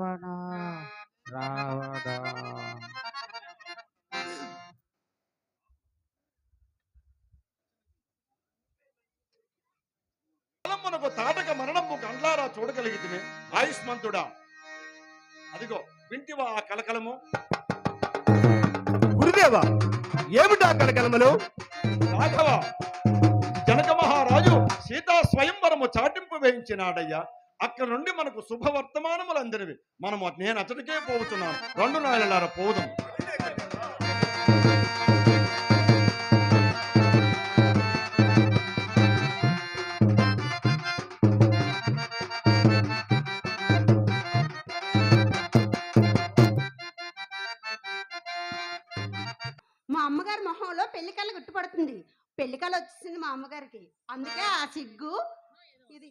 రావణ రావణ. మనకు తాటక మరణము కండ్లారా చూడగలిగితే ఆయుష్మంతుడా. అదిగో వింటివా ఆ కలకలము గురుదేవా ఏమిటా కలకలమలు రాఘవ జనక మహారాజు సీతా స్వయంవరము చాటింపు వేయించినాడయ్యా. అక్కడ నుండి మనకు శుభవర్తమానములు అందరివి. మనము నేను అతడికే పోతున్నాను రెండు నాయనలార పోదాం మా అమ్మగారి మొహంలో పెళ్ళికల్ల గుట్టుపడుతుంది. పెళ్ళికల్ల వచ్చేసింది మా అమ్మగారికి. అందుకే ఆ సిగ్గు. ఇది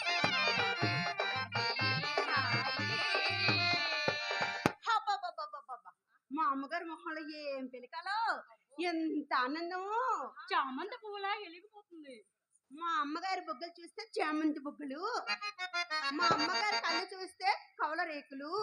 అమ్మగారి మొహంలో ఏం పెళ్ళికలో ఎంత ఆనందం! చామంతి పువ్వులా వెలిగిపోతుంది. మా అమ్మగారి బుగ్గలు చూస్తే చామంతి బుగ్గలు. మా అమ్మగారి కళ్ళు చూస్తే కవల రేకులు.